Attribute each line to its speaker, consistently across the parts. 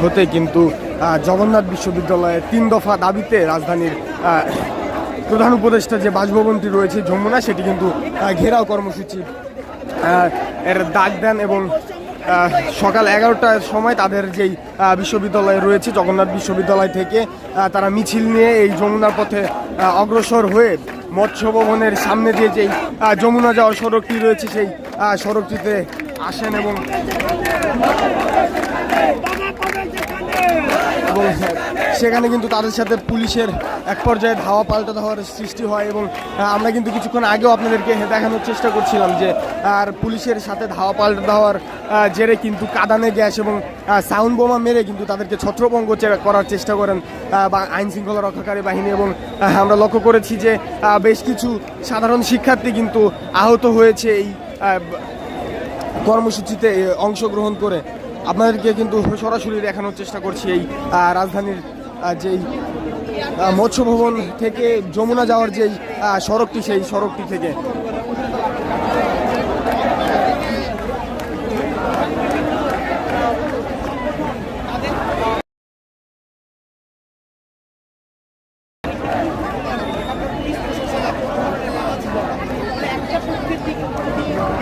Speaker 1: হতে কিন্তু জগন্নাথ বিশ্ববিদ্যালয়ের তিন দফা দাবিতে রাজধানীর প্রধান উপদেষ্টা যে বাসভবনটি রয়েছে যমুনা, সেটি কিন্তু ঘেরাও কর্মসূচি এর ডাক দেন এবং সকাল এগারোটার সময় তাদের যেই বিশ্ববিদ্যালয় রয়েছে, জগন্নাথ বিশ্ববিদ্যালয় থেকে তারা মিছিল নিয়ে এই যমুনার পথে অগ্রসর হয়ে মৎস্য ভবনের সামনে দিয়ে যেই যমুনা যাওয়ার সড়কটি রয়েছে, সেই সড়কটিতে আসেন এবং এবং সেখানে কিন্তু তাদের সাথে পুলিশের এক পর্যায়ে ধাওয়া পাল্টা ধাওয়ার সৃষ্টি হয় এবং আমরা কিন্তু কিছুক্ষণ আগেও আপনাদেরকে দেখানোর চেষ্টা করছিলাম যে, আর পুলিশের সাথে ধাওয়া পাল্টা ধাওয়ার জেরে কিন্তু কাদানে গ্যাস এবং সাউন্ড বোমা মেরে কিন্তু তাদেরকে ছত্রভঙ্গ করার চেষ্টা করেন বা আইন শৃঙ্খলা রক্ষাকারী বাহিনী এবং আমরা লক্ষ্য করেছি যে বেশ কিছু সাধারণ শিক্ষার্থী কিন্তু আহত হয়েছে এই কর্মসূচিতে অংশগ্রহণ করে। আপনাদেরকে কিন্তু সরাসরি দেখানোর চেষ্টা করছি এই রাজধানীর যেই মৎস্য ভবন থেকে যমুনা যাওয়ার যেই সড়কটি, সেই সড়কটি থেকে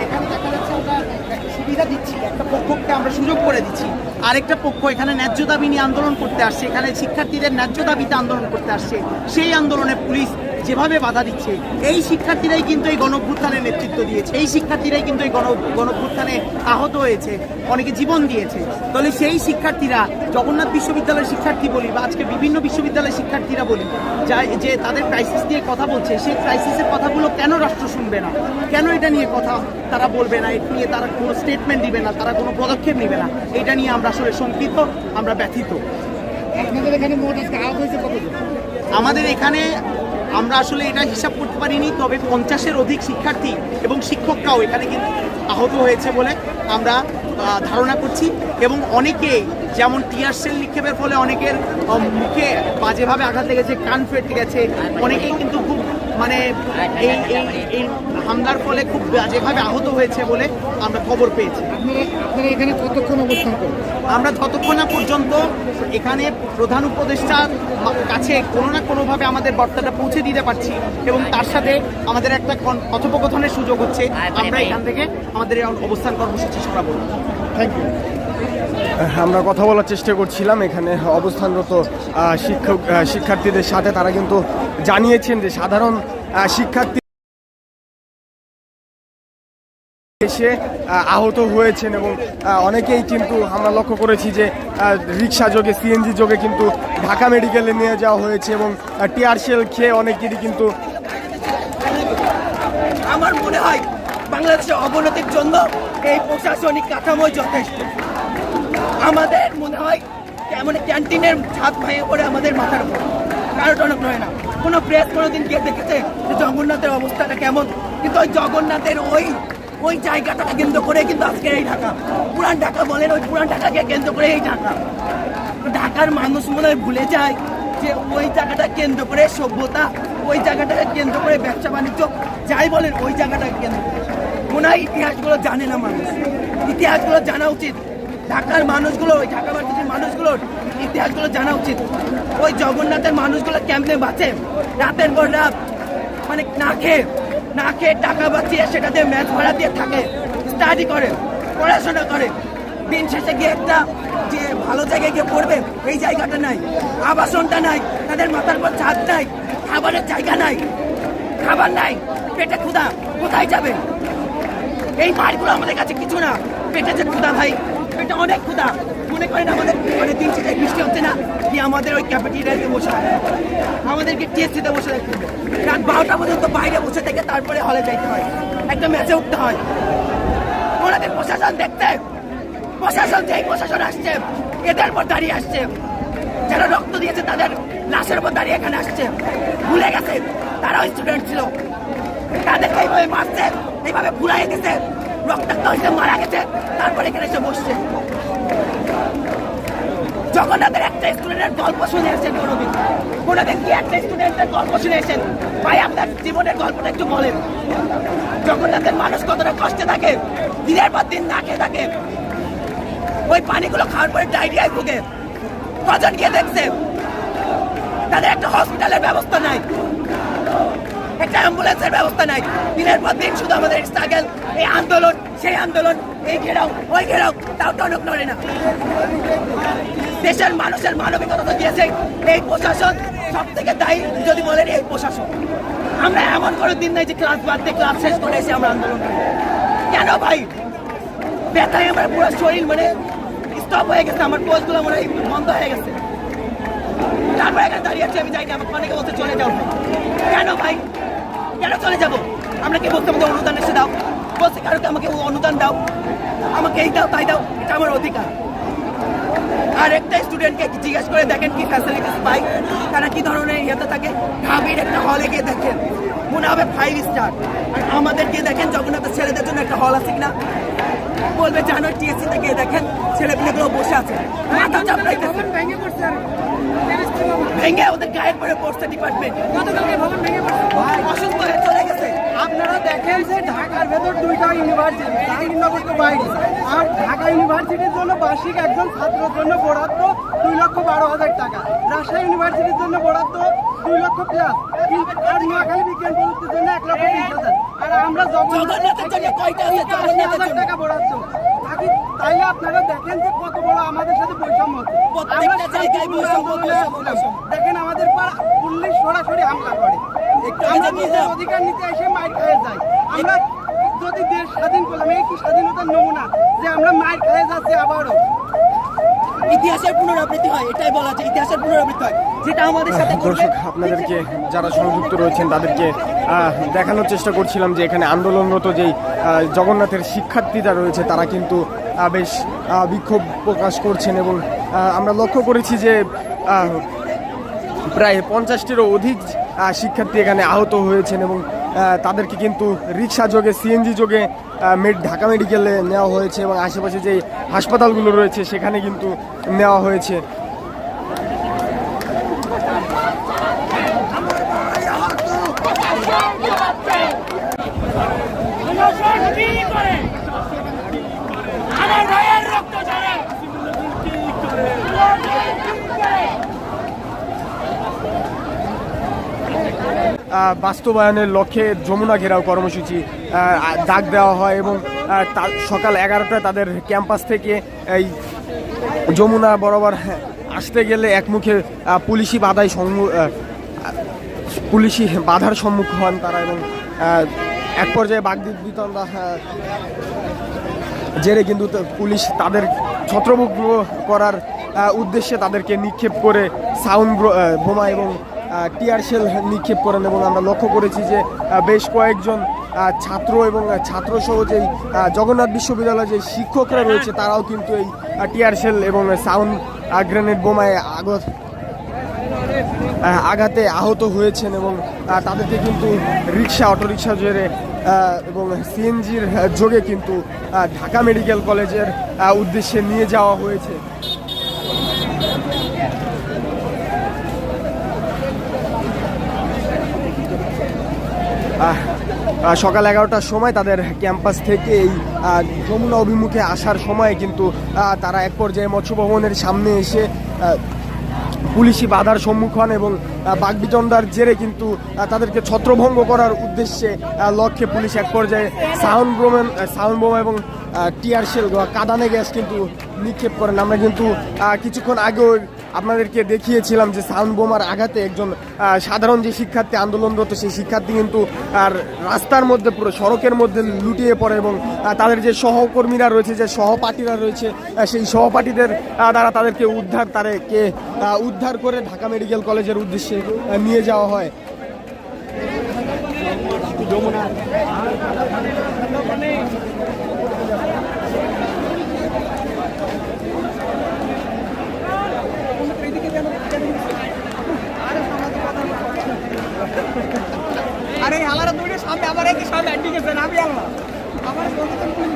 Speaker 2: এখানে দেখা যাচ্ছে আমরা একটা সুবিধা দিচ্ছি একটা পক্ষকে আমরা সুযোগ করে দিচ্ছি আরেকটা পক্ষ এখানে ন্যায্য দাবি নিয়ে আন্দোলন করতে আসছে, এখানে শিক্ষার্থীদের ন্যায্য দাবিতে আন্দোলন করতে আসছে, সেই আন্দোলনে পুলিশ যেভাবে বাধা দিচ্ছে, এই শিক্ষার্থীরাই কিন্তু এই গণভ্যুত্থানের নেতৃত্ব দিয়েছে, এই শিক্ষার্থীরাই কিন্তু এই গণ, গণভ্যুত্থানে আহত হয়েছে, অনেকে জীবন দিয়েছে। তাহলে সেই শিক্ষার্থীরা, জগন্নাথ বিশ্ববিদ্যালয়ের শিক্ষার্থী বলি বা আজকে বিভিন্ন বিশ্ববিদ্যালয়ের শিক্ষার্থীরা বলি, যা যে তাদের ক্রাইসিস নিয়ে কথা বলছে, সেই ক্রাইসিসের কথাগুলো কেন রাষ্ট্র শুনবে না? কেন এটা নিয়ে কথা তারা বলবে না? এটা নিয়ে তারা কোনো স্টেটমেন্ট দিবে না, তারা কোনো পদক্ষেপ নেবে না? এটা নিয়ে আমরা আসলে শঙ্কিত, আমরা ব্যথিত। আমাদের এখানে আমরা আসলে এটা হিসাব করতে পারিনি, তবে পঞ্চাশের অধিক শিক্ষার্থী এবং শিক্ষকরাও এখানে কিন্তু আহত হয়েছে বলে আমরা ধারণা করছি। এবং অনেকে যেমন টিয়ার সেল নিক্ষেপের ফলে অনেকের মুখে বাজেভাবে আঘাত লেগেছে, কান ফেটে গেছে, অনেকেই কিন্তু খুব মানে এই এই হামলার ফলে খুব বাজেভাবে আহত হয়েছে বলে আমরা খবর পেয়েছি।
Speaker 3: আপনারা এখানে কতক্ষণ অবস্থান করবেন
Speaker 2: আমরা যতক্ষণ না পর্যন্ত এখানে প্রধান উপদেষ্টার কাছে কোনো না কোনোভাবে আমাদের বার্তাটা পৌঁছে দিতে পারছি এবং তার সাথে আমাদের একটা কথোপকথনের সুযোগ হচ্ছে। আমরা এখান থেকে আমাদের অবস্থান কর্মসূচি সরাবো।
Speaker 3: থ্যাংক ইউ
Speaker 1: আমরা কথা বলার চেষ্টা করছিলাম এখানে অবস্থানরত শিক্ষক শিক্ষার্থীদের সাথে। তারা কিন্তু জানিয়েছেন যে সাধারণ শিক্ষার্থী এসে আহত হয়েছেন এবং অনেকেই কিন্তু আমরা লক্ষ্য করেছি যে রিক্সা যোগে, সিএনজি যোগে কিন্তু ঢাকা মেডিকেলে নিয়ে যাওয়া হয়েছে এবং টিয়ার সেল খেয়ে অনেকেরই কিন্তু
Speaker 4: আমার মনে হয় বাংলাদেশের অবনতির জন্য এই প্রশাসনিক কাঠামো যথেষ্ট। আমাদের মনে হয় কেমন ক্যান্টিনের ছাদ ভেঙে পড়ে আমাদের মাথার উপর। কারও টনক নয় না। কোনো প্রেস কোনোদিন গিয়ে দেখেছে যে জগন্নাথের অবস্থাটা কেমন। কিন্তু ওই জগন্নাথের ওই ওই জায়গাটাকে কেন্দ্র করে কিন্তু আজকের এই ঢাকা। পুরান ঢাকা বলেন, ওই পুরান ঢাকাকে কেন্দ্র করে এই ঢাকা। ঢাকার মানুষ মনে হয় ভুলে যায় যে ওই জায়গাটা কেন্দ্র করে সভ্যতা, ওই জায়গাটাকে কেন্দ্র করে ব্যবসা বাণিজ্য, যাই বলেন, ওই জায়গাটাকে কেন্দ্র করে। মনে হয় ইতিহাসগুলো জানে না মানুষ। ইতিহাসগুলো জানা উচিত। ঢাকার মানুষগুলো, ওই ঢাকা মানুষগুলোর ইতিহাসগুলো জানা উচিত। ওই জগন্নাথের মানুষগুলো কেমনে বাঁচে? রাতের পর রাত মানে না খেয়ে। না খেয়ে টাকা বাঁচিয়ে সেটাতে ম্যাচ ভাড়া দিয়ে থাকে। স্টাডি করে, পড়াশোনা করে। দিন শেষে গিয়ে একটা যে ভালো জায়গায় গিয়ে পড়বে, এই জায়গাটা নাই। আবাসনটা নাই, তাদের মাথার পর ছাদ নাই, খাবারের জায়গা নাই, খাবার নাই, পেটে ক্ষুধা, কোথায় যাবে? এই মারগুলো আমাদের কাছে কিছু না। পেটে যে ক্ষুধা ভাই পেটে অনেক ক্ষুধা। মনে করেন আমাদের মানে দিন শেষে বৃষ্টি হচ্ছে না, কি আমাদের ওই ক্যাফেটেরিয়াতে বসে। আমাদেরকে টিএসসিতে বসে থাকতে হবে। রাত বারোটা পর্যন্ত বাইরে বসে থেকে তারপরে হলে যাইতে হয়। একটা ম্যাচে উঠতে হয়। ওনাদের প্রশাসন দেখতে। প্রশাসন যেই প্রশাসন আসছে, এদের উপর দাঁড়িয়ে আসছে। যারা রক্ত দিয়েছে, তাদের লাশের উপর দাঁড়িয়ে এখানে আসছে। ভুলে গেছে, তারাও স্টুডেন্ট ছিল। তাদেরকে এইভাবে মারছে, এইভাবে ঘুরাই গেছে রক্তাক্ত হয়েছে মারা গেছে, তারপরে এখানে এসে বসছে। জগন্নাথের একটা স্টুডেন্টের গল্প শুনে এসেছেন কোনোদিন কোনোদিন কি একটা স্টুডেন্টের গল্প শুনে এসেছেন? ভাই, আপনার জীবনের গল্পটা একটু বলেন। জগন্নাথের মানুষ কতটা কষ্টে থাকে, দিনের পর দিন না খেয়ে থাকে। ওই পানিগুলো খাওয়ার পরে ডায়রিয়ায় ভুগে। কজন গিয়ে দেখছে? তাদের একটা হসপিটালের ব্যবস্থা নাই। একটা অ্যাম্বুলেন্সের ব্যবস্থা নাই। দিনের পর দিন শুধু আমাদের স্ট্রাগল এই আন্দোলন, সেই আন্দোলন, এই ঘেরাও, ওই ঘেরাও, তাও টনক নড়ে না। দেশের মানুষের মানবিকতা তো দিয়েছে। এই প্রশাসন সব থেকে দায়ী, যদি বলেন এই প্রশাসন। আমরা এমন কোনো দিন নাই যে ক্লাস বাদ দিয়ে ক্লাস শেষ করে এসে আমরা আন্দোলন করি। কেন ভাই? ব্যথায় আমার পুরো শরীর মানে স্টপ হয়ে গেছে, আমার পোস্টগুলো মনে হয় বন্ধ হয়ে গেছে। তারপর এখানে দাঁড়িয়ে আছি, আমি যাই না, আমাকে অনেকে বলতে চলে যাও। কেন ভাই? কেন চলে যাব? আমরা কি বলতে আমাদের অনুদান এসে দাও। বলছে, কারোকে আমাকে অনুদান দাও? আমাকে এই দাও, তাই দাও, এটা আমার অধিকার। আর একটা স্টুডেন্টকে জিজ্ঞেস করে দেখেন কি ফ্যাসিলিটিস পাই। তারা কি ধরনের ইয়েতে থাকে? ঢাবির একটা হলে গিয়ে দেখেন। মনে হবে ফাইভ স্টার আর গিয়ে দেখেন জগন্নাথের ছেলেদের জন্য একটা হল আছে কিনা? বলবে জানো টিএসসি গিয়ে দেখেন ছেলেপিলেগুলো বসে আছে। মাথা
Speaker 3: ভেঙে পড়ছে আর।
Speaker 4: ভেঙে ওদের গায়ের পরে পড়ছে ডিপার্টমেন্ট
Speaker 3: গতকালকে ভবন ভেঙে পড়ছে।
Speaker 4: অসুস্থ হয়ে চলে গেছে।
Speaker 2: আপনারা দেখেন যে ঢাকার ভেতর দুইটা ইউনিভার্সিটি তো বাইরে আর ঢাকা ইউনিভার্সিটির জন্য বার্ষিক একজন ছাত্রের জন্য বরাদ্দ দুই লক্ষ বারো হাজার টাকা। রাজশাহী ইউনিভার্সিটির জন্য বরাদ্দ দুই লক্ষ প্লাস আর নোয়াখালী বিজ্ঞান প্রযুক্তির জন্য এক লক্ষ বিশ হাজার। আর আমরা
Speaker 4: জগন্নাথের জন্য কয়টা আছে? জগন্নাথের জন্য।
Speaker 2: টাকা বরাদ্দ বাকি তাইলে আপনারা দেখেন যে কত বড় আমাদের সাথে বৈষম্য।
Speaker 4: প্রত্যেকটা জায়গায় বৈষম্য।
Speaker 2: দেখেন আমাদের পর পুলিশ সরাসরি হামলা করে
Speaker 4: একটু
Speaker 2: আমরা নিজের। অধিকার নিতে এসে মাইর খেয়ে যাই আমরা যদি দেশ স্বাধীন করলাম এই কি স্বাধীনতার নমুনা যে আমরা মাইর খেয়ে যাচ্ছি আবারও
Speaker 4: ইতিহাসের পুনরাবৃত্তি হয় এটাই বলা যায় ইতিহাসের পুনরাবৃত্তি হয় যেটা আমাদের সাথে করবে
Speaker 1: দর্শক আপনাদেরকে যারা সংযুক্ত রয়েছেন তাদেরকে দেখানোর চেষ্টা করছিলাম যে এখানে আন্দোলনরত যেই জগন্নাথের শিক্ষার্থীরা রয়েছে, তারা কিন্তু বেশ বিক্ষোভ প্রকাশ করছেন এবং আমরা লক্ষ্য করেছি যে প্রায় পঞ্চাশটিরও অধিক শিক্ষার্থী এখানে আহত হয়েছেন এবং তাদেরকে কিন্তু রিক্সা যোগে, সিএনজি যোগে মেড, ঢাকা মেডিকেলে নেওয়া হয়েছে এবং আশেপাশে যে হাসপাতালগুলো রয়েছে সেখানে কিন্তু নেওয়া হয়েছে
Speaker 5: আমার ভাইয়ের রক্ত ঝরে
Speaker 1: আহ, বাস্তবায়নের লক্ষ্যে যমুনা ঘেরাও কর্মসূচি ডাক দেওয়া হয় এবং সকাল এগারোটায় তাদের ক্যাম্পাস থেকে এই যমুনা বরাবর আসতে গেলে একমুখে পুলিশি বাধায় সম্মু পুলিশি বাধার সম্মুখ হন তারা এবং এক পর্যায়ে বাগবিতণ্ডা জেরে কিন্তু পুলিশ তাদের ছত্রভুক্ত করার উদ্দেশ্যে তাদেরকে নিক্ষেপ করে সাউন্ড বোমা এবং টিয়ার শেল নিক্ষেপ করেন এবং আমরা লক্ষ্য করেছি যে বেশ কয়েকজন ছাত্র এবং ছাত্রসহ যেই জগন্নাথ বিশ্ববিদ্যালয়ের যে শিক্ষকরা রয়েছে তারাও কিন্তু এই টিয়ার শেল এবং সাউন্ড গ্রেনেড বোমায় আগত আঘাতে আহত হয়েছেন এবং তাদেরকে কিন্তু রিক্সা, অটোরিক্সা জোরে এবং সিএনজির যোগে কিন্তু ঢাকা মেডিকেল কলেজের উদ্দেশ্যে নিয়ে যাওয়া হয়েছে। সকাল এগারোটার সময় তাদের ক্যাম্পাস থেকে এই যমুনা অভিমুখে আসার সময় কিন্তু তারা এক পর্যায়ে মৎস্য ভবনের সামনে এসে পুলিশি বাধার সম্মুখীন এবং আহ, জেরে কিন্তু তাদেরকে ছত্রভঙ্গ করার উদ্দেশ্যে লক্ষ্যে পুলিশ এক পর্যায়ে সাউন্ড বোমেন সাউন্ড বোমা এবং টিয়ার শেল কাদানে গ্যাস কিন্তু নিক্ষেপ করেন। আমরা কিন্তু কিছুক্ষণ আগেও আপনাদেরকে দেখিয়েছিলাম যে সাউন্ড বোমার আঘাতে একজন সাধারণ যে শিক্ষার্থী আন্দোলনরত সেই শিক্ষার্থী কিন্তু আর রাস্তার মধ্যে পুরো সড়কের মধ্যে লুটিয়ে পড়ে এবং তাদের যে সহকর্মীরা রয়েছে, যে সহপাঠীরা রয়েছে সেই সহপাঠীদের দ্বারা তাদেরকে উদ্ধার তাদেরকে উদ্ধার করে ঢাকা মেডিকেল কলেজের উদ্দেশ্যে নিয়ে যাওয়া হয়।
Speaker 2: আরে হালারা দুইটা সামনে, আমার একই সামনে আটকে গেছে আমি আল্লাহ। আমার কোনো
Speaker 1: তো কোন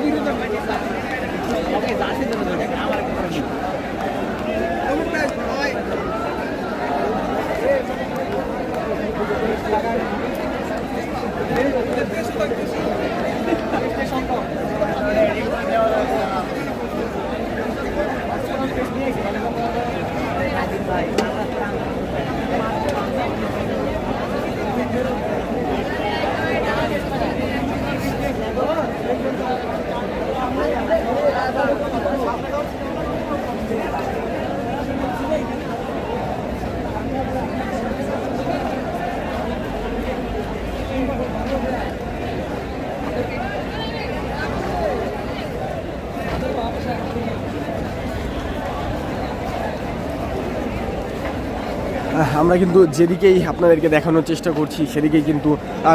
Speaker 1: কিন্তু যেদিকেই আপনাদেরকে দেখানোর চেষ্টা করছি, সেদিকেই কিন্তু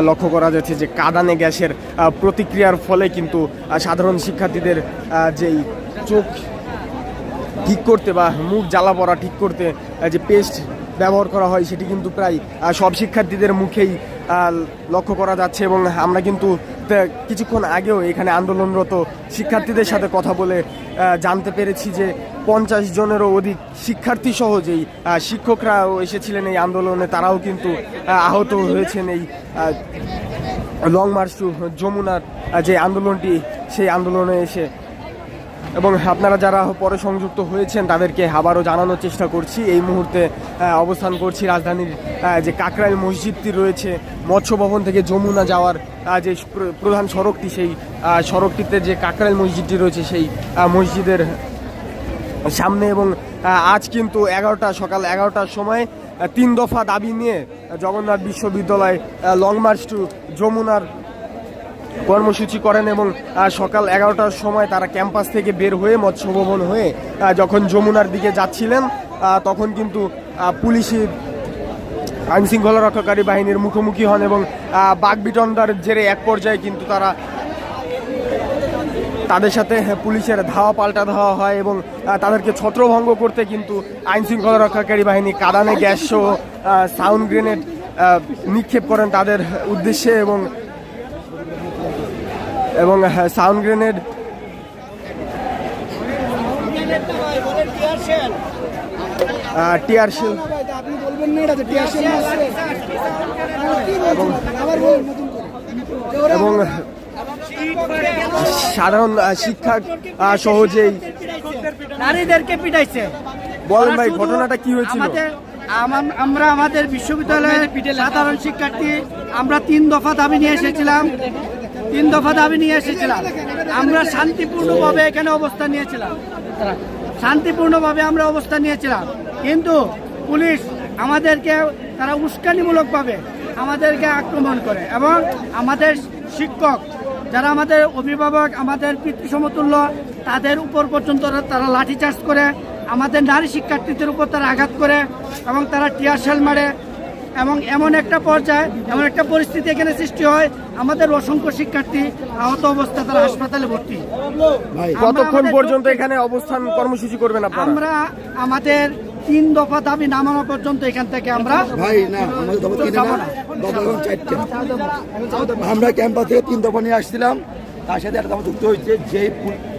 Speaker 1: লক্ষ্য করা যাচ্ছে যে কাদানে গ্যাসের প্রতিক্রিয়ার ফলে কিন্তু সাধারণ শিক্ষার্থীদের যেই চোখ ঠিক করতে বা মুখ জ্বালা পড়া ঠিক করতে যে পেস্ট ব্যবহার করা হয়, সেটি কিন্তু প্রায় সব শিক্ষার্থীদের মুখেই লক্ষ্য করা যাচ্ছে এবং আমরা কিন্তু কিছুক্ষণ আগেও এখানে আন্দোলনরত শিক্ষার্থীদের সাথে কথা বলে জানতে পেরেছি যে পঞ্চাশ জনেরও অধিক শিক্ষার্থী সহ যেই শিক্ষকরাও এসেছিলেন এই আন্দোলনে, তারাও কিন্তু আহত হয়েছেন এই লং মার্চ টু যমুনার যে আন্দোলনটি, সেই আন্দোলনে এসে। এবং আপনারা যারা পরে সংযুক্ত হয়েছেন, তাদেরকে আবারও জানানোর চেষ্টা করছি। এই মুহূর্তে অবস্থান করছি রাজধানীর যে কাকরাইল মসজিদটি রয়েছে মৎস্য ভবন থেকে যমুনা যাওয়ার যে প্রধান সড়কটি, সেই সড়কটিতে যে কাকরাইল মসজিদটি রয়েছে, সেই মসজিদের সামনে এবং আজ কিন্তু এগারোটা সকাল এগারোটার সময় তিন দফা দাবি নিয়ে জগন্নাথ বিশ্ববিদ্যালয় লং মার্চ টু যমুনার কর্মসূচি করেন এবং সকাল এগারোটার সময় তারা ক্যাম্পাস থেকে বের হয়ে মৎস্য ভবন হয়ে যখন যমুনার দিকে যাচ্ছিলেন তখন কিন্তু আহ, পুলিশের আইন রক্ষাকারী বাহিনীর মুখোমুখি হন এবং আহ, বাগবিটন্ডার জেরে এক পর্যায়ে কিন্তু তারা তাদের সাথে পুলিশের ধাওয়া পাল্টা ধাওয়া হয় এবং তাদেরকে ছত্রভঙ্গ করতে কিন্তু আইন শৃঙ্খলা রক্ষাকারী বাহিনী কাদানে গ্যাস সহ সাউন্ড গ্রেনেড নিক্ষেপ করেন তাদের উদ্দেশ্যে এবং এবং সাউন্ড গ্রেনেড টিয়ার শেল।
Speaker 3: আপনি বলবেন না এটা যে টিয়ার শেল মারছে কি বলছেন আবার বলুন নতুন করে
Speaker 1: এবং সাধারণ শিক্ষা সহজেই।
Speaker 2: নারীদেরকে পিটাইছে।
Speaker 1: বলেন ভাই ঘটনাটা কি হয়েছিল?
Speaker 2: আমাদের আমার- আমরা আমাদের বিশ্ববিদ্যালয়ের সাধারণ শিক্ষার্থী আমরা তিন দফা দাবি নিয়ে এসেছিলাম। তিন দফা দাবি নিয়ে এসেছিলাম। আমরা শান্তিপূর্ণভাবে এখানে অবস্থান নিয়েছিলাম। শান্তিপূর্ণভাবে আমরা অবস্থান নিয়েছিলাম। কিন্তু পুলিশ আমাদেরকে তারা উস্কানিমূলকভাবে আমাদেরকে আক্রমণ করে এবং আমাদের শিক্ষক যারা আমাদের অভিভাবক আমাদের পিতৃ সমতুল্য তাদের উপর পর্যন্ত তারা লাঠিচার্জ করে আমাদের নারী শিক্ষার্থীদের উপর তারা আঘাত করে এবং তারা টিয়ার শেল মারে এবং এমন একটা পর্যায়ে এমন একটা পরিস্থিতি এখানে সৃষ্টি হয় আমাদের অসংখ্য শিক্ষার্থী আহত অবস্থায় তারা হাসপাতালে ভর্তি।
Speaker 1: কতক্ষণ পর্যন্ত এখানে অবস্থান কর্মসূচি করবেন
Speaker 2: আমরা আমাদের তিন দফা দাবি নামানো পর্যন্ত এখান থেকে আমরা
Speaker 6: ভাই না আমাদের দফা তিনে না দফা এখন আমরা ক্যাম্পাস থেকে তিন দফা নিয়ে আসছিলাম তার সাথে একটা দফা যুক্ত হয়েছে যে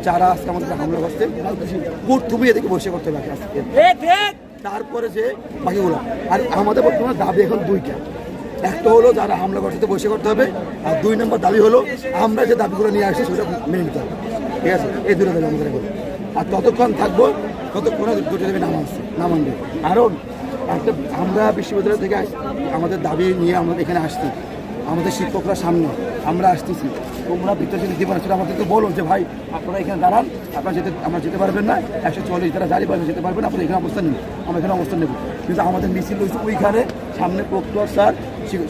Speaker 6: যারা আজকে আমাদের হামলা করছে তুমি এদিকে বসে করতে আজকে তারপরে যে বাকিগুলো আর আমাদের বর্তমানে দাবি এখন দুইটা। একটা হলো যারা হামলা করছে বসে করতে হবে আর দুই নম্বর দাবি হলো আমরা যে দাবিগুলো নিয়ে আসছি সেটা মেনে নিতে হবে। ঠিক আছে? এই দুটো দাবি আমাদের আর ততক্ষণ থাকব ততক্ষণ দুটো নামাচ্ছে নামানবে কারণ একটা আমরা বিশ্ববিদ্যালয় থেকে আমাদের দাবি নিয়ে আমরা এখানে আসছি। আমাদের শিক্ষকরা সামনে আমরা আসতেছি। তোমরা ভিতরে দিতে পারছ আমাদের তো বলো যে, ভাই, আপনারা এখানে দাঁড়ান। আপনারা যেতে, আমরা যেতে পারবেন না। একশো চল্লিশ যারা জারি পারবেন যেতে পারবেন আপনারা এখানে অবস্থান নিন। আমরা এখানে অবস্থান নেব। কিন্তু আমাদের মিছিল রয়েছে ওইখানে। সামনে প্রক্টর স্যার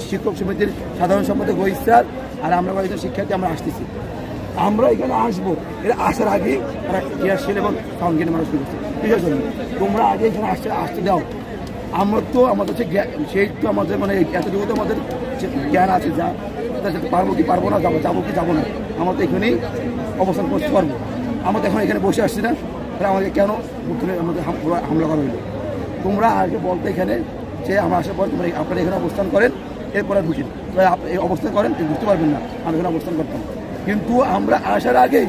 Speaker 6: শিক্ষক সমিতির সাধারণ সম্পাদক রহিত স্যার আর আমরা কয়েকজন শিক্ষার্থী আমরা আসতেছি। আমরা এখানে আসব। এরা আসার আগেই তারা টিয়ারশেল এবং গেনে মানুষ করছে ঠিক আছে তোমরা আগে এখানে আসতে আসতে দাও। আমরা তো আমাদের হচ্ছে সেই তো আমাদের মানে এতটুকু তো আমাদের জ্ঞান আছে যা। তার সাথে পারব কি পারব না, যাব যাব কি যাব না। আমরা তো এখানেই অবস্থান করতে পারব। আমরা তো এখন এখানে বসে আসছি না। তাহলে আমাকে কেন আমাদের হামলা করা হইল? তোমরা আগে বলতে এখানে যে আমরা আসার পর তোমরা আপনারা এখানে অবস্থান করেন, এরপরে ঢুকেন এই অবস্থান করেন ঢুকতে পারবেন না। আমরা এখানে অবস্থান করতাম। কিন্তু আমরা আসার আগেই,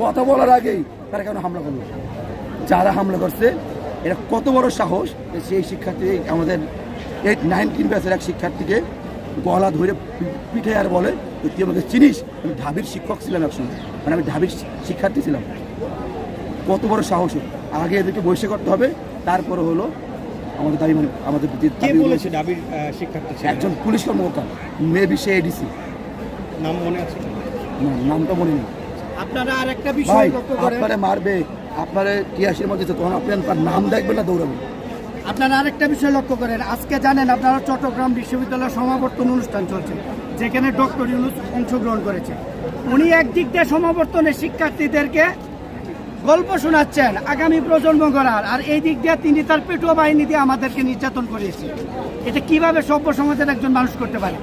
Speaker 6: কথা বলার আগেই তারা কেন হামলা করল? যারা হামলা করছে এটা কত বড় সাহস সেই শিক্ষার্থী আমাদের এই নাইনটিন ব্যাচের এক শিক্ষার্থীকে গলা ধরে পিঠে আর বলে তুই আমাকে চিনিস? আমি ঢাবির শিক্ষক ছিলাম একসময়। মানে আমি ঢাবির শিক্ষার্থী ছিলাম। কত বড় সাহস। আগে এদেরকে বসে করতে হবে তারপরে হলো আমাদের দাবি মানে আমাদের
Speaker 7: কে বলেছে শিক্ষার্থী?
Speaker 6: একজন পুলিশ কর্মকর্তা মেবি সে এডিসি
Speaker 7: নাম মনে আছে?
Speaker 6: নামটা মনে নেই।
Speaker 3: আপনারা আর একটা বিষয় লক্ষ্য করেন।
Speaker 6: আপনারে মারবে। আপনারে টিয়াশির মধ্যে তখন আপনি তার নাম দেখবেন না দৌড়াবেন।
Speaker 3: আপনারা আরেকটা বিষয় লক্ষ্য করেন। আজকে জানেন আপনারা চট্টগ্রাম বিশ্ববিদ্যালয়ের সমাবর্তন অনুষ্ঠান চলছে যেখানে ডক্টর ইউনুস অংশগ্রহণ করেছে। উনি একদিক দিয়ে সমাবর্তনে শিক্ষার্থীদেরকে গল্প শোনাচ্ছেন আগামী প্রজন্ম গড়ার আর এই দিক দিয়ে তিনি তার পেটুয়া বাহিনী দিয়ে আমাদেরকে নির্যাতন করিয়েছে এটা কীভাবে সভ্য সমাজের একজন মানুষ করতে পারে?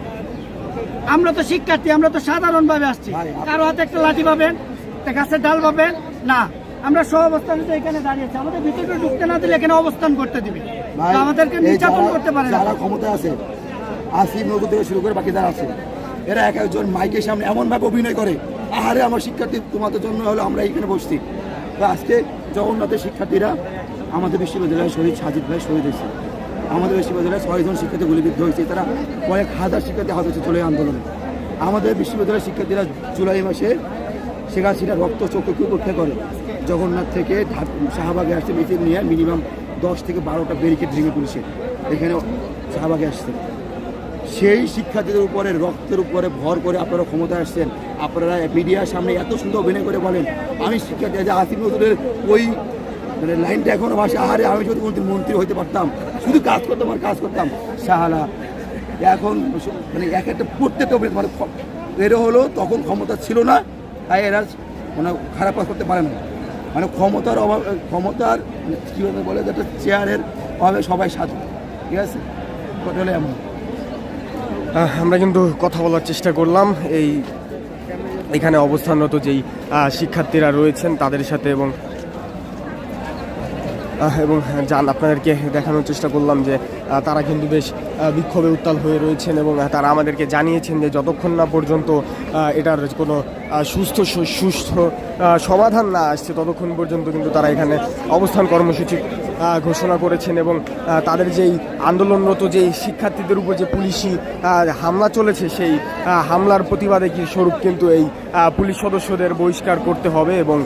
Speaker 3: আমরা তো শিক্ষার্থী আমরা তো সাধারণভাবে আসছি। কারও হাতে একটা লাঠি পাবেন একটা গাছের ডাল পাবেন না। আমরা সহ অবস্থানে এখানে দাঁড়িয়েছি আমাদের ভিতরে ঢুকতে না দিলে এখানে অবস্থান করতে দিবে। আমাদেরকে নির্যাতন করতে পারে
Speaker 6: যারা ক্ষমতা আছে আসিফ নজরুল থেকে শুরু করে বাকি যারা আছে এরা এক একজন মাইকের সামনে এমনভাবে অভিনয় করে আহারে আমার শিক্ষার্থী তোমাদের জন্য হলো আমরা এখানে বসছি। তো আজকে জগন্নাথের শিক্ষার্থীরা আমাদের বিশ্ববিদ্যালয়ে শহীদ সাজিদ ভাই শহীদ হয়েছে। আমাদের বিশ্ববিদ্যালয়ে ছয়জন শিক্ষার্থী গুলিবিদ্ধ হয়েছে। তারা কয়েক হাজার শিক্ষার্থী হাত হয়েছে চলে আন্দোলনে। আমাদের বিশ্ববিদ্যালয়ের শিক্ষার্থীরা জুলাই মাসে শেখ হাসিনা রক্ত চক্ষু পরীক্ষা করে। জগন্নাথ থেকে শাহবাগে আসছে মিছিল নিয়ে মিনিমাম দশ থেকে বারোটা ব্যারিকেড ভেঙে পুলিশে এখানে শাহবাগে আসছে। সেই শিক্ষার্থীদের উপরে, রক্তের উপরে ভর করে আপনারা ক্ষমতায় আসছেন। আপনারা মিডিয়ার সামনে এত সুন্দর অভিনয় করে বলেন। আমি শিক্ষার্থী যে আসিফ নজরুলের ওই মানে লাইনটা এখনও ভাষা আরে আমি যদি মন্ত্রী মন্ত্রী হতে পারতাম, শুধু কাজ করতাম আর কাজ করতাম। শাহালা এখন মানে এক একটা প্রত্যেকটা অভিনেতা মানে খ- হলো, তখন ক্ষমতা ছিল না। তাই এরা মানে খারাপ কাজ করতে পারে না। মানে ক্ষমতার অভাব, ক্ষমতার কীভাবে বলে যে একটা চেয়ারের অভাবে সবাই সাধু, ঠিক আছে? টোটালি এমন।
Speaker 1: আমরা কিন্তু কথা বলার চেষ্টা করলাম। এই এখানে অবস্থানরত যেই শিক্ষার্থীরা রয়েছেন তাদের সাথে এবং এবং যান, আপনাদেরকে দেখানোর চেষ্টা করলাম যে তারা কিন্তু বেশ বিক্ষোভে উত্তাল হয়ে রয়েছেন এবং তারা আমাদেরকে জানিয়েছেন যে যতক্ষণ না পর্যন্ত এটার কোনো সুস্থ সুস্থ সমাধান না আসছে ততক্ষণ পর্যন্ত কিন্তু তারা এখানে অবস্থান কর্মসূচি ঘোষণা করেছেন এবং তাদের যেই আন্দোলনরত যেই শিক্ষার্থীদের উপর যে পুলিশি হামলা চলেছে সেই হামলার প্রতিবাদে কি স্বরূপ কিন্তু এই পুলিশ সদস্যদের বহিষ্কার করতে হবে এবং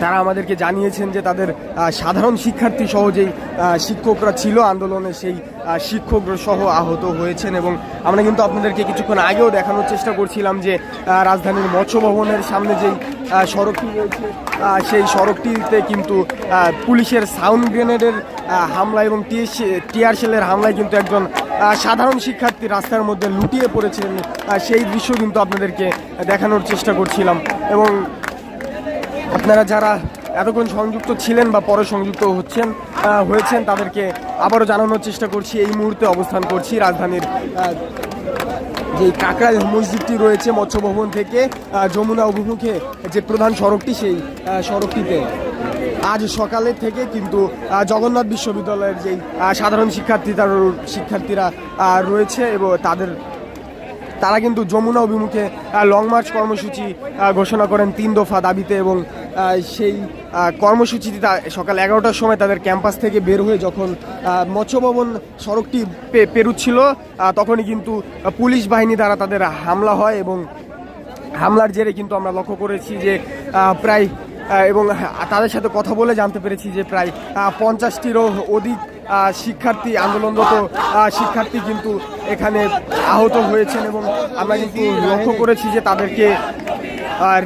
Speaker 1: তারা আমাদেরকে জানিয়েছেন যে তাদের সাধারণ শিক্ষার্থী সহ যেই শিক্ষকরা ছিল আন্দোলনে, সেই শিক্ষক সহ আহত হয়েছেন এবং আমরা কিন্তু আপনাদেরকে কিছুক্ষণ আগেও দেখানোর চেষ্টা করছিলাম যে রাজধানীর মৎস্য ভবনের সামনে যেই সড়কটি রয়েছে সেই সড়কটিতে কিন্তু পুলিশের সাউন্ড গ্রেনেডের হামলা এবং টিয়ার শেলের হামলায় কিন্তু একজন সাধারণ শিক্ষার্থী রাস্তার মধ্যে লুটিয়ে পড়েছিলেন সেই দৃশ্য কিন্তু আপনাদেরকে দেখানোর চেষ্টা করছিলাম এবং আপনারা যারা এতক্ষণ সংযুক্ত ছিলেন বা পরে সংযুক্ত হচ্ছেন হয়েছেন, তাদেরকে আবারও জানানোর চেষ্টা করছি, এই মুহূর্তে অবস্থান করছি রাজধানীর যে কাকরাইল মসজিদটি রয়েছে মৎস্য ভবন থেকে যমুনা অভিমুখে যে প্রধান সড়কটি সেই সড়কটিতে। আজ সকালে থেকে কিন্তু জগন্নাথ বিশ্ববিদ্যালয়ের যেই সাধারণ শিক্ষার্থী তার শিক্ষার্থীরা রয়েছে এবং তাদের তারা কিন্তু যমুনা অভিমুখে লং মার্চ কর্মসূচি ঘোষণা করেন তিন দফা দাবিতে এবং সেই কর্মসূচিটি সকাল এগারোটার সময় তাদের ক্যাম্পাস থেকে বের হয়ে যখন মৎস্য ভবন সড়কটি পেরুচ্ছিল তখনই কিন্তু পুলিশ বাহিনী দ্বারা তাদের হামলা হয় এবং হামলার জেরে কিন্তু আমরা লক্ষ্য করেছি যে প্রায় এবং তাদের সাথে কথা বলে জানতে পেরেছি যে প্রায় পঞ্চাশটিরও অধিক শিক্ষার্থী আন্দোলনরত শিক্ষার্থী কিন্তু এখানে আহত হয়েছেন এবং আমরা কিন্তু লক্ষ্য করেছি যে তাদেরকে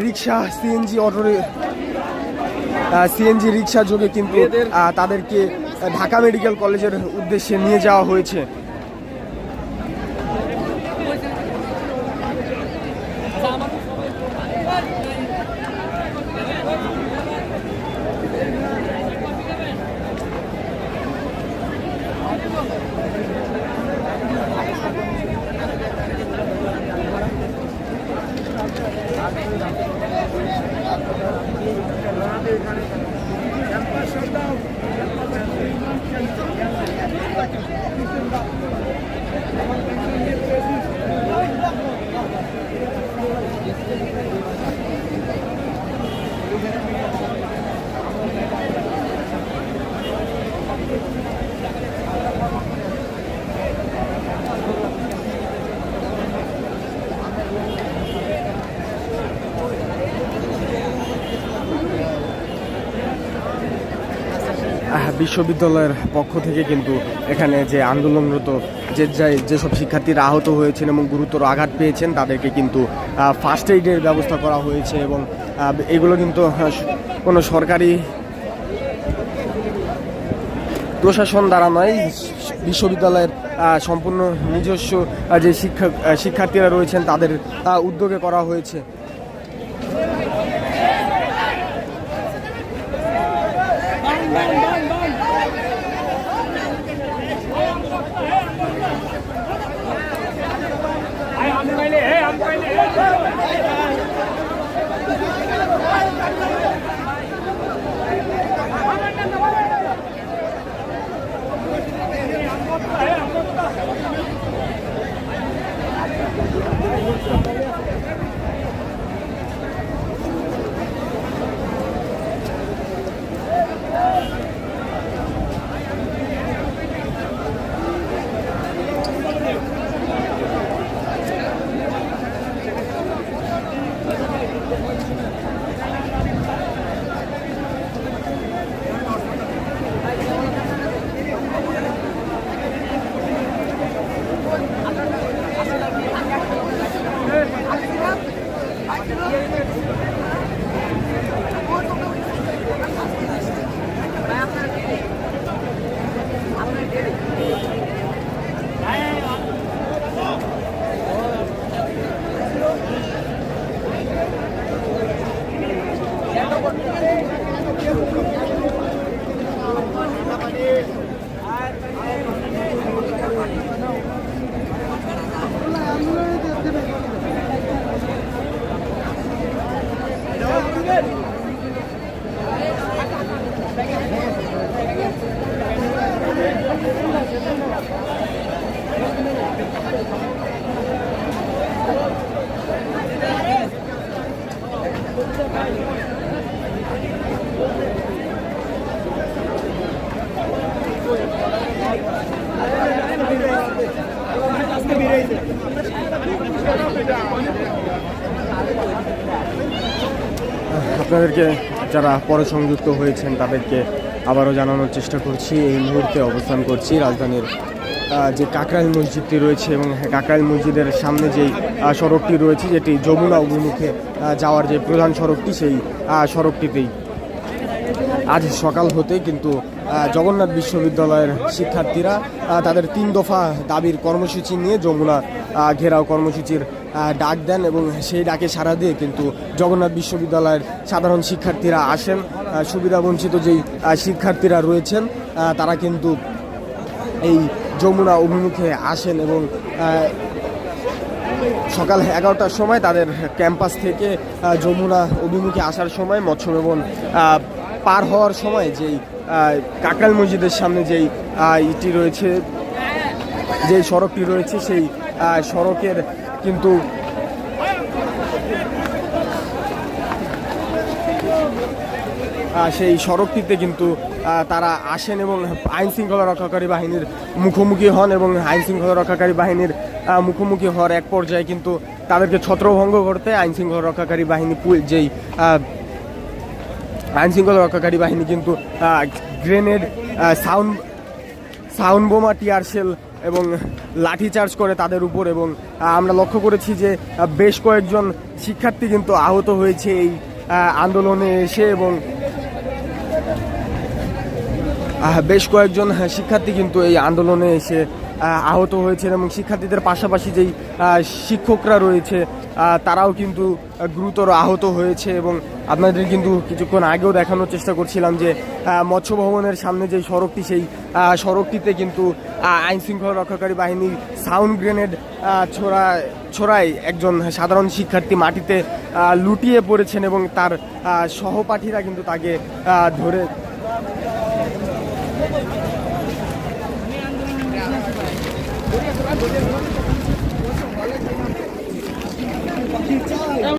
Speaker 1: rickshaw, CNG auto CNG rickshaw যোগে কিন্তু তাদেরকে ঢাকা মেডিকেল কলেজের উদ্দেশ্যে নিয়ে যাওয়া হয়েছে। বিশ্ববিদ্যালয়ের পক্ষ থেকে কিন্তু এখানে যে আন্দোলনরত যে যেসব শিক্ষার্থীরা আহত হয়েছেন এবং গুরুতর আঘাত পেয়েছেন, তাদেরকে কিন্তু ফার্স্ট এইডের ব্যবস্থা করা হয়েছে এবং এগুলো কিন্তু কোনো সরকারি প্রশাসন দ্বারা নয়, বিশ্ববিদ্যালয়ের সম্পূর্ণ নিজস্ব যে শিক্ষা শিক্ষার্থীরা রয়েছেন, তাদের উদ্যোগে করা হয়েছে। আপনাদেরকে যারা পরে সংযুক্ত হয়েছেন তাদেরকে আবারও জানানোর চেষ্টা করছি। এই মুহূর্তে অবস্থান করছি রাজধানীর যে কাকরাইল মসজিদটি রয়েছে এবং হ্যাঁ, কাকরাইল মসজিদের সামনে যেই সড়কটি রয়েছে যেটি যমুনা অভিমুখে যাওয়ার যে প্রধান সড়কটি সেই সড়কটিতেই আজ সকাল হতে কিন্তু জগন্নাথ বিশ্ববিদ্যালয়ের শিক্ষার্থীরা তাদের তিন দফা দাবির কর্মসূচি নিয়ে যমুনা ঘেরাও কর্মসূচির ডাক দেন এবং সেই ডাকে সাড়া দিয়ে কিন্তু জগন্নাথ বিশ্ববিদ্যালয়ের সাধারণ শিক্ষার্থীরা আসেন। সুবিধাবঞ্চিত যেই শিক্ষার্থীরা রয়েছেন তারা কিন্তু এই যমুনা অভিমুখে আসেন এবং সকাল এগারোটার সময় তাদের ক্যাম্পাস থেকে যমুনা অভিমুখে আসার সময় মৎস্য ভবন পার হওয়ার সময় যেই আহ, কাকরাইল মসজিদের সামনে যেই ইটি রয়েছে যে সড়কটি রয়েছে সেই সড়কের কিন্তু সেই সড়কটিতে কিন্তু তারা আসেন এবং আইন শৃঙ্খলা রক্ষাকারী বাহিনীর মুখোমুখি হন এবং আইন শৃঙ্খলা রক্ষাকারী বাহিনীর মুখোমুখি হওয়ার এক পর্যায়ে কিন্তু তাদেরকে ছত্রভঙ্গ করতে আইন শৃঙ্খলা রক্ষাকারী বাহিনী যেই আহ, আইন শৃঙ্খলা রক্ষাকারী বাহিনী কিন্তু গ্রেনেড সাউন্ড সাউন্ড বোমা টিয়ার শেল এবং লাঠি চার্জ করে তাদের উপর এবং আমরা লক্ষ্য করেছি যে বেশ কয়েকজন শিক্ষার্থী কিন্তু আহত হয়েছে এই আন্দোলনে এসে এবং বেশ কয়েকজন শিক্ষার্থী কিন্তু এই আন্দোলনে এসে আহত হয়েছেন এবং শিক্ষার্থীদের পাশাপাশি যেই শিক্ষকরা রয়েছে তারাও কিন্তু গুরুতর আহত হয়েছে এবং আপনাদের কিন্তু কিছুক্ষণ আগেও দেখানোর চেষ্টা করছিলাম যে মৎস্য ভবনের সামনে যেই সড়কটি সেই সড়কটিতে কিন্তু আহ, আইন শৃঙ্খলা রক্ষাকারী বাহিনীর সাউন্ড গ্রেনেড ছোড়া ছোড়ায় একজন সাধারণ শিক্ষার্থী মাটিতে লুটিয়ে পড়েছেন এবং তার সহপাঠীরা কিন্তু তাকে ধরে keep telling you.